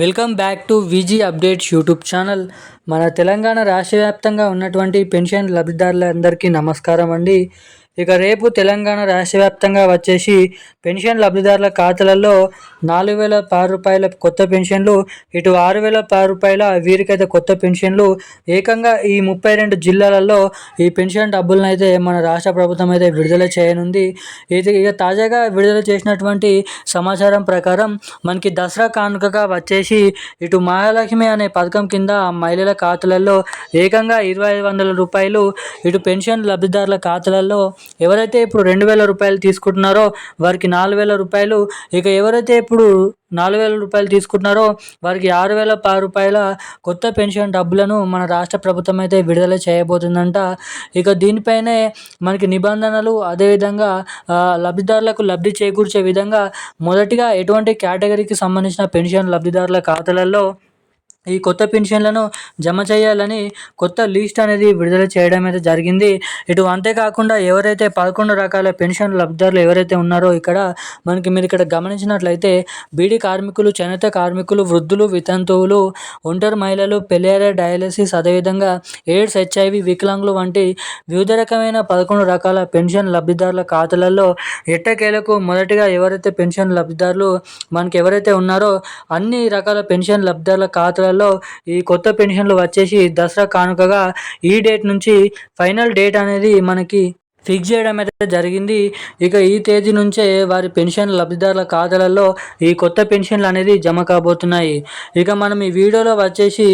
Welcome back to Viji updates YouTube channel. మన తెలంగాణ రాష్ట్ర వ్యాప్తంగా ఉన్నటువంటి పెన్షన్ లబ్ధిదారులందరికీ నమస్కారం అండి. ఇక రేపు తెలంగాణ రాష్ట్ర వ్యాప్తంగా వచ్చేసి పెన్షన్ లబ్ధిదారుల ఖాతాలలో నాలుగు వేల పది రూపాయల కొత్త పెన్షన్లు ఇటు ఆరు వేల పది రూపాయల వీరికైతే కొత్త పెన్షన్లు. ఏకంగా ఈ ముప్పై రెండు జిల్లాలలో ఈ పెన్షన్ డబ్బులను అయితే మన రాష్ట్ర ప్రభుత్వం అయితే విడుదల చేయనుంది. ఇది ఇక తాజాగా విడుదల చేసినటువంటి సమాచారం ప్రకారం మనకి దసరా కానుకగా వచ్చేసి ఇటు మహాలక్ష్మి అనే పథకం కింద మహిళల ఖాతాలలో ఏకంగా ఇరవై ఐదు వందల రూపాయలు ఇటు పెన్షన్ లబ్ధిదారుల ఖాతాలలో ఎవరైతే ఇప్పుడు రెండు వేల రూపాయలు తీసుకుంటున్నారో వారికి నాలుగు వేల రూపాయలు ఇక ఎవరైతే ఇప్పుడు నాలుగు వేల రూపాయలు తీసుకుంటున్నారో వారికి ఆరు వేల పది రూపాయల కొత్త పెన్షన్ డబ్బులను మన రాష్ట్ర ప్రభుత్వం అయితే విడుదల చేయబోతుందంట. ఇక దీనిపైనే మనకి నిబంధనలు అదేవిధంగా లబ్ధిదారులకు లబ్ధి చేకూర్చే విధంగా మొదటిగా ఎటువంటి కేటగిరీకి సంబంధించిన పెన్షన్ లబ్ధిదారుల ఖాతాలలో ఈ కొత్త పెన్షన్లను జమ చేయాలని కొత్త లిస్ట్ అనేది విడుదల చేయడం అయితే జరిగింది. ఇటు అంతేకాకుండా ఎవరైతే పదకొండు రకాల పెన్షన్ లబ్ధిదారులు ఎవరైతే ఉన్నారో ఇక్కడ మనకి మీరు ఇక్కడ గమనించినట్లయితే బీడీ కార్మికులు చేనేత కార్మికులు వృద్ధులు వితంతువులు ఒంటరి మహిళలు పెళ్ళారే డయాలసిస్ అదేవిధంగా ఎయిడ్స్ హెచ్ఐవి వికలాంగులు వంటి వివిధ రకమైన పదకొండు రకాల పెన్షన్ లబ్ధిదారుల ఖాతాలలో ఎట్టకేలకు మొదటిగా ఎవరైతే పెన్షన్ లబ్ధిదారులు మనకి ఎవరైతే ఉన్నారో అన్ని రకాల పెన్షన్ లబ్ధిదారుల ఖాతాలలో ఈ కొత్త పెన్షన్లు వచ్చేసి దసరా కానుకగా ఈ డేట్ నుంచి ఫైనల్ డేట్ అనేది మనకి ఫిక్స్ చేయడం అయితే జరిగింది. ఇక ఈ తేదీ నుంచే వారి పెన్షన్ లబ్ధిదారుల ఖాతాలలో ఈ కొత్త పెన్షన్లు అనేది జమ కాబోతున్నాయి. ఇక మనం ఈ వీడియోలో వచ్చేసి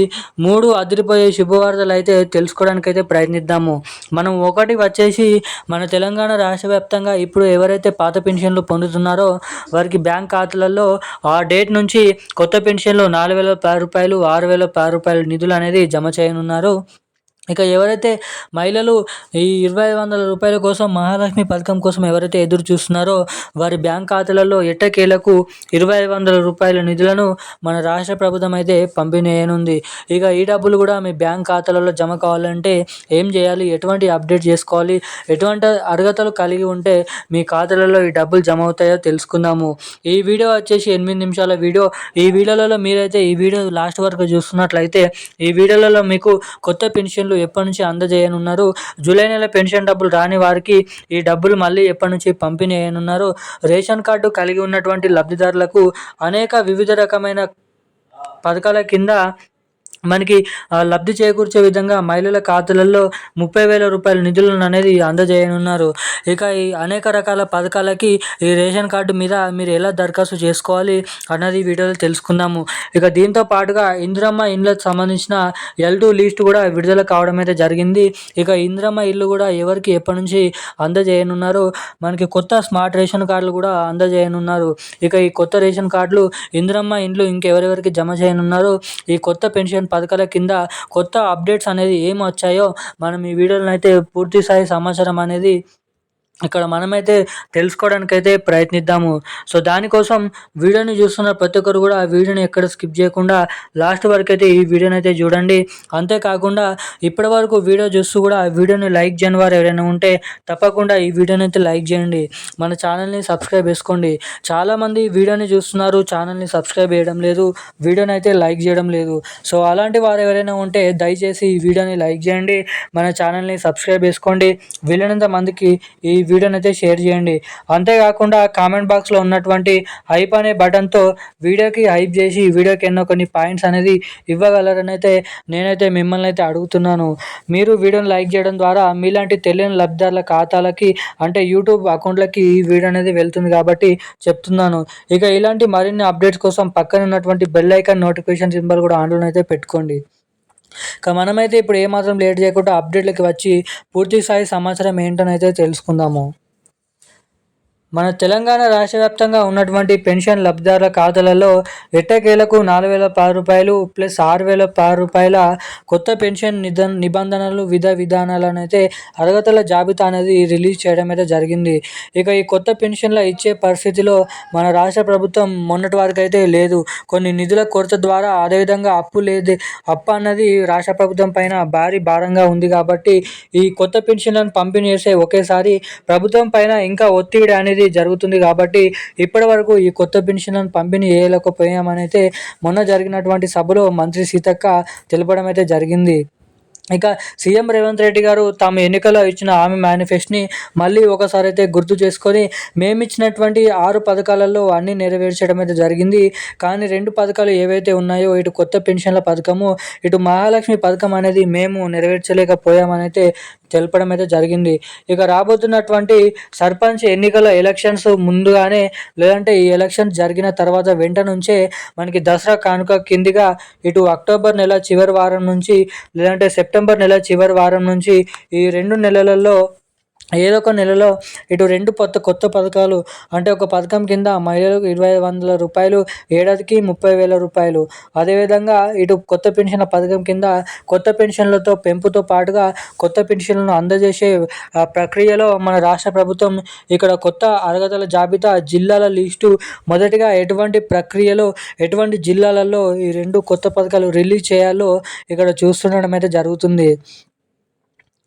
మూడు అదిరిపోయే శుభవార్తలు అయితే తెలుసుకోవడానికి అయితే ప్రయత్నిద్దాము. మనం ఒకటి వచ్చేసి మన తెలంగాణ రాష్ట్ర వ్యాప్తంగా ఇప్పుడు ఎవరైతే పాత పెన్షన్లు పొందుతున్నారో వారికి బ్యాంక్ ఖాతాలలో ఆ డేట్ నుంచి కొత్త పెన్షన్లు నాలుగు వేల రూపాయలు ఆరు వేల రూపాయలు నిధులు అనేది జమ చేయనున్నారు. ఇక ఎవరైతే మహిళలు ఈ ఇరవై ఐదు వందల రూపాయల కోసం మహాలక్ష్మి పథకం కోసం ఎవరైతే ఎదురు చూస్తున్నారో వారి బ్యాంక్ ఖాతాలలో ఎట్టకేలకు ఇరవై ఐదు వందల రూపాయల నిధులను మన రాష్ట్ర ప్రభుత్వం అయితే పంపిణీ ఇక ఈ డబ్బులు కూడా మీ బ్యాంక్ ఖాతాలలో జమ కావాలంటే ఏం చేయాలి? ఎటువంటి అప్డేట్ చేసుకోవాలి? ఎటువంటి అర్హతలు కలిగి ఉంటే మీ ఖాతాలలో ఈ డబ్బులు జమ అవుతాయో తెలుసుకుందాము. ఈ వీడియో వచ్చేసి ఎనిమిది నిమిషాల వీడియో. ఈ వీడియోలలో మీరైతే ఈ వీడియో లాస్ట్ వరకు చూస్తున్నట్లయితే ఈ వీడియోలలో మీకు కొత్త పెన్షన్లు ఎప్పటి నుంచి అందజేయనున్నారు? జూలై నెల పెన్షన్ డబ్బులు రాని వారికి ఈ డబ్బులు మళ్ళీ ఎప్పటి నుంచి పంపిణీ చేయనున్నారు రేషన్ కార్డు కలిగి ఉన్నటువంటి లబ్ధిదారులకు అనేక వివిధ రకమైన పథకాల కింద మనకి లబ్ధి చేకూర్చే విధంగా మహిళల ఖాతాలలో ముప్పై వేల రూపాయల నిధులను అనేది అందజేయనున్నారు. ఇక ఈ అనేక రకాల పథకాలకి ఈ రేషన్ కార్డు మీద మీరు ఎలా దరఖాస్తు చేసుకోవాలి అన్నది వీడియోలో తెలుసుకుందాము. ఇక దీంతో పాటుగా ఇందిరమ్మ ఇండ్లకు సంబంధించిన ఎల్ టూ లిస్ట్ కూడా విడుదల కావడం అయితే జరిగింది. ఇక ఇందిరమ్మ ఇల్లు కూడా ఎవరికి ఎప్పటి నుంచి అందజేయనున్నారు మనకి కొత్త స్మార్ట్ రేషన్ కార్డులు కూడా అందజేయనున్నారు. ఇక ఈ కొత్త రేషన్ కార్డులు ఇందిరమ్మ ఇండ్లు ఇంకెవరెవరికి జమ చేయనున్నారు ఈ కొత్త పెన్షన్ పథకాల కింద కొత్త అప్డేట్స్ అనేది ఏం వచ్చాయో మనం ఈ వీడియోలో అయితే పూర్తి స్థాయి సమాచారం అనేది ఇక్కడ మనమైతే తెలుసుకోవడానికైతే ప్రయత్నిద్దాము. సో దానికోసం వీడియోని చూస్తున్న ప్రతి ఒక్కరు కూడా ఆ వీడియోని ఎక్కడ స్కిప్ చేయకుండా లాస్ట్ వరకు అయితే ఈ వీడియోని అయితే చూడండి. అంతేకాకుండా ఇప్పటి వరకు వీడియో చూస్తూ కూడా ఆ వీడియోని లైక్ చేయని వారు ఎవరైనా ఉంటే తప్పకుండా ఈ వీడియోని అయితే లైక్ చేయండి. మన ఛానల్ని సబ్స్క్రైబ్ చేసుకోండి. చాలామంది వీడియోని చూస్తున్నారు ఛానల్ని సబ్స్క్రైబ్ చేయడం లేదు వీడియోని అయితే లైక్ చేయడం లేదు. సో అలాంటి వారు ఎవరైనా ఉంటే దయచేసి ఈ వీడియోని లైక్ చేయండి. మన ఛానల్ని సబ్స్క్రైబ్ చేసుకోండి. వీలైనంత మందికి ఈ వీడియోని అయితే షేర్ చేయండి. అంతేకాకుండా కామెంట్ బాక్స్లో ఉన్నటువంటి హైప్ అనే బటన్తో వీడియోకి హైప్ చేసి ఈ వీడియోకి ఎన్నో కొన్ని పాయింట్స్ అనేది ఇవ్వగలరని అయితే నేనైతే మిమ్మల్ని అయితే అడుగుతున్నాను. మీరు వీడియోని లైక్ చేయడం ద్వారా మీలాంటి తెలియని లబ్ధిదారుల ఖాతాలకి అంటే యూట్యూబ్ అకౌంట్లకి ఈ వీడియో అనేది వెళ్తుంది కాబట్టి చెప్తున్నాను. ఇక ఇలాంటి మరిన్ని అప్డేట్స్ కోసం పక్కన ఉన్నటువంటి బెల్ ఐకాన్ నోటిఫికేషన్ సింబల్ కూడా ఆన్లో అయితే పెట్టుకోండి. మనమైతే ఇప్పుడు ఏమాత్రం లేట్ చేయకుండా అప్డేట్లకి వచ్చి పూర్తి స్థాయి సమాచారం ఏంటనైతే తెలుసుకుందాము. మన తెలంగాణ రాష్ట్ర వ్యాప్తంగా ఉన్నటువంటి పెన్షన్ లబ్ధిదారుల ఖాతాలలో ఎట్టకేలకు నాలుగు వేల పది రూపాయలు ప్లస్ ఆరు వేల పది రూపాయల కొత్త పెన్షన్ నిధ నిబంధనలు విధ విధానాలను అయితే అర్హతల జాబితా అనేది రిలీజ్ చేయడం అయితే జరిగింది. ఇక ఈ కొత్త పెన్షన్ల ఇచ్చే పరిస్థితిలో మన రాష్ట్ర ప్రభుత్వం మొన్నటి వరకు అయితే లేదు. కొన్ని నిధుల కొరత ద్వారా అదేవిధంగా అప్పు లేదు అప్పు అన్నది రాష్ట్ర ప్రభుత్వం పైన భారీ భారంగా ఉంది కాబట్టి ఈ కొత్త పెన్షన్లను పంపిణీ చేసే ఒకేసారి ప్రభుత్వం పైన ఇంకా ఒత్తిడి అనేది అనేది జరుగుతుంది కాబట్టి ఇప్పటి వరకు ఈ కొత్త పెన్షన్లను పంపిణీ చేయలేకపోయామని అయితే మొన్న జరిగినటువంటి సభలో మంత్రి సీతక్క తెలపడం అయితే జరిగింది. ఇక సీఎం రేవంత్ రెడ్డి గారు తాము ఎన్నికల్లో ఇచ్చిన ఆమె మేనిఫెస్ట్ని మళ్ళీ ఒకసారి అయితే గుర్తు చేసుకొని మేము ఇచ్చినటువంటి ఆరు పథకాలలో అన్నీ నెరవేర్చడం అయితే జరిగింది. కానీ రెండు పథకాలు ఏవైతే ఉన్నాయో ఇటు కొత్త పెన్షన్ల పథకము ఇటు మహాలక్ష్మి పథకం అనేది మేము నెరవేర్చలేకపోయామని అయితే తెలపడం అయితే జరిగింది. ఇక రాబోతున్నటువంటి సర్పంచ్ ఎన్నికల ఎలక్షన్స్ ముందుగానే లేదంటే ఈ ఎలక్షన్ జరిగిన తర్వాత వెంట నుంచే మనకి దసరా కానుక కిందిగా ఇటు అక్టోబర్ నెల చివరి వారం నుంచి లేదంటే సెప్టెంబర్ నెల చివరి వారం నుంచి ఈ రెండు నెలలలో ఏదో ఒక నెలలో ఇటు రెండు కొత్త కొత్త పథకాలు అంటే ఒక పథకం కింద మహిళలకు ఇరవై వందల రూపాయలు ఏడాదికి ముప్పై వేల రూపాయలు. అదేవిధంగా ఇటు కొత్త పెన్షన్ పథకం కింద కొత్త పెన్షన్లతో పెంపుతో పాటుగా కొత్త పెన్షన్లను అందజేసే ప్రక్రియలో మన రాష్ట్ర ప్రభుత్వం ఇక్కడ కొత్త అర్హతల జాబితా జిల్లాల లిస్టు మొదటిగా ఎటువంటి ప్రక్రియలో ఎటువంటి జిల్లాలలో ఈ రెండు కొత్త పథకాలు రిలీజ్ చేయాలో ఇక్కడ చూస్తుండడం అయితే జరుగుతుంది.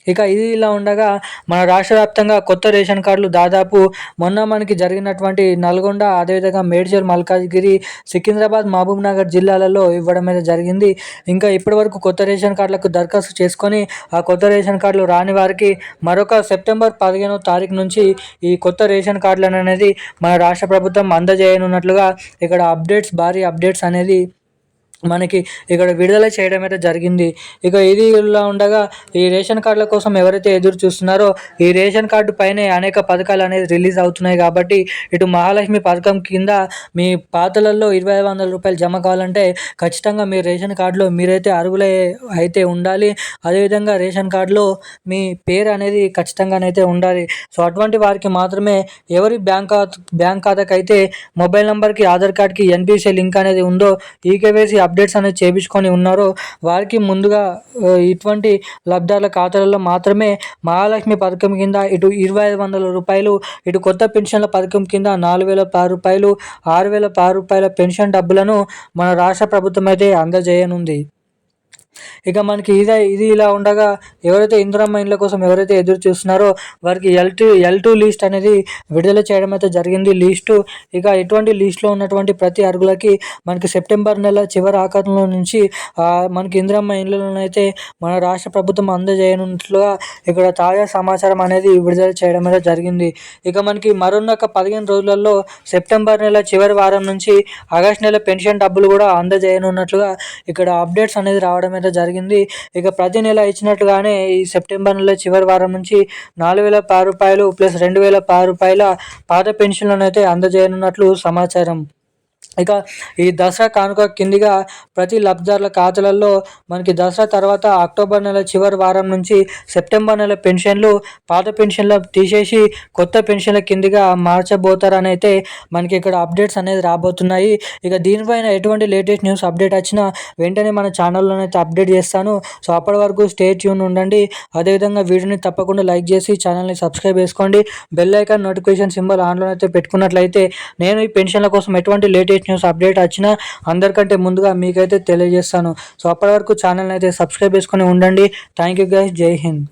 ఇక ఇది ఇలా ఉండగా మన రాష్ట్ర వ్యాప్తంగా కొత్త రేషన్ కార్డులు దాదాపు మొన్న మనకి జరిగినటువంటి నల్గొండ అదేవిధంగా మేడ్చల్ మల్కాజ్గిరి సికింద్రాబాద్ మహబూబ్ నగర్ జిల్లాలలో ఇవ్వడం అయితే జరిగింది. ఇంకా ఇప్పటివరకు కొత్త రేషన్ కార్డులకు దరఖాస్తు చేసుకొని ఆ కొత్త రేషన్ కార్డులు రాని వారికి మరొక సెప్టెంబర్ పదిహేనో తారీఖు నుంచి ఈ కొత్త రేషన్ కార్డులను అనేది మన రాష్ట్ర ప్రభుత్వం అందజేయనున్నట్లుగా ఇక్కడ అప్డేట్స్ భారీ అప్డేట్స్ అనేది మనకి ఇక్కడ విడుదల చేయడం అయితే జరిగింది. ఇక ఇది ఇలా ఉండగా ఈ రేషన్ కార్డుల కోసం ఎవరైతే ఎదురు చూస్తున్నారో ఈ రేషన్ కార్డు పైనే అనేక పథకాలు అనేది రిలీజ్ అవుతున్నాయి కాబట్టి ఇటు మహాలక్ష్మి పథకం కింద మీ పాతలలో ఇరవై వందల రూపాయలు జమ కావాలంటే ఖచ్చితంగా మీ రేషన్ కార్డులో మీరైతే అరుగులే అయితే ఉండాలి. అదేవిధంగా రేషన్ కార్డులో మీ పేరు అనేది ఖచ్చితంగానైతే ఉండాలి. సో అటువంటి వారికి మాత్రమే ఎవరి బ్యాంక్ ఖాతా బ్యాంక్ ఖాతాకైతే మొబైల్ నెంబర్కి ఆధార్ కార్డ్కి ఎన్పిసి లింక్ అనేది ఉందో ఈకేవైసీ అప్డేట్స్ అనేది చేయించుకొని ఉన్నారో వారికి ముందుగా ఇటువంటి లబ్ధాల ఖాతాలలో మాత్రమే మహాలక్ష్మి పథకం కింద ఇటు ఇరవై ఐదు వందల రూపాయలు ఇటు కొత్త పెన్షన్ల పథకం కింద నాలుగు వేల పది రూపాయలు ఆరు వేల పది రూపాయల పెన్షన్ డబ్బులను మన రాష్ట్ర ప్రభుత్వం అయితే అందజేయనుంది. ఇక మనకి ఇదే ఇది ఇలా ఉండగా ఎవరైతే ఇందిరమ్మ ఇండ్ల కోసం ఎవరైతే ఎదురు చూస్తున్నారో వారికి L two L two list అనేది విడుదల చేయడం అయితే జరిగింది. లీస్టు ఇక ఎటువంటి లీస్ట్లో ఉన్నటువంటి ప్రతి అరుగులకి మనకి సెప్టెంబర్ నెల చివరి ఆకారంలో నుంచి మనకి ఇందిరమ్మ అయితే మన రాష్ట్ర ప్రభుత్వం అందజేయనున్నట్లుగా ఇక్కడ తాజా సమాచారం అనేది విడుదల చేయడం అయితే జరిగింది. ఇక మనకి మరొన్నొక పదిహేను రోజులలో సెప్టెంబర్ నెల చివరి వారం నుంచి ఆగస్ట్ నెల పెన్షన్ డబ్బులు కూడా అందజేయనున్నట్లుగా ఇక్కడ అప్డేట్స్ అనేది రావడం అయితే జరిగింది. ఇక ప్రతి నెల ఇచ్చినట్టుగానే ఈ సెప్టెంబర్ నెల చివరి వారం నుంచి నాలుగు వేల పది రూపాయలు ప్లస్ రెండు వేల పది రూపాయల పాత పెన్షన్లను అయితే అందజేయనున్నట్లు సమాచారం. ఇక ఈ దసరా కానుక కిందిగా ప్రతి లబ్ధిదారుల ఖాతాలలో మనకి దసరా తర్వాత అక్టోబర్ నెల చివరి వారం నుంచి సెప్టెంబర్ నెల పెన్షన్లు పాత పెన్షన్లు తీసేసి కొత్త పెన్షన్ల కిందిగా మార్చబోతారని అయితే మనకి ఇక్కడ అప్డేట్స్ అనేది రాబోతున్నాయి. ఇక దీనిపైన ఎటువంటి లేటెస్ట్ న్యూస్ అప్డేట్ వచ్చినా వెంటనే మన ఛానల్లోనైతే అప్డేట్ చేస్తాను. సో అప్పటి వరకు స్టే ట్యూన్ ఉండండి. అదేవిధంగా వీడియోని తప్పకుండా లైక్ చేసి ఛానల్ని సబ్స్క్రైబ్ చేసుకోండి. బెల్ ఐకాన్ నోటిఫికేషన్ సింబల్ ఆన్లో అయితే పెట్టుకున్నట్లయితే నేను ఈ పెన్షన్ల కోసం ఎటువంటి లేటెస్ట్ లేటెస్ట్ న్యూస్ అప్డేట్ వచ్చినా అందరికంటే ముందుగా మీకైతే తెలియజేస్తాను. సో అప్పటి వరకు ఛానల్ అయితే సబ్స్క్రైబ్ చేసుకొని ఉండండి. థ్యాంక్ యూ గైస్ జై హింద్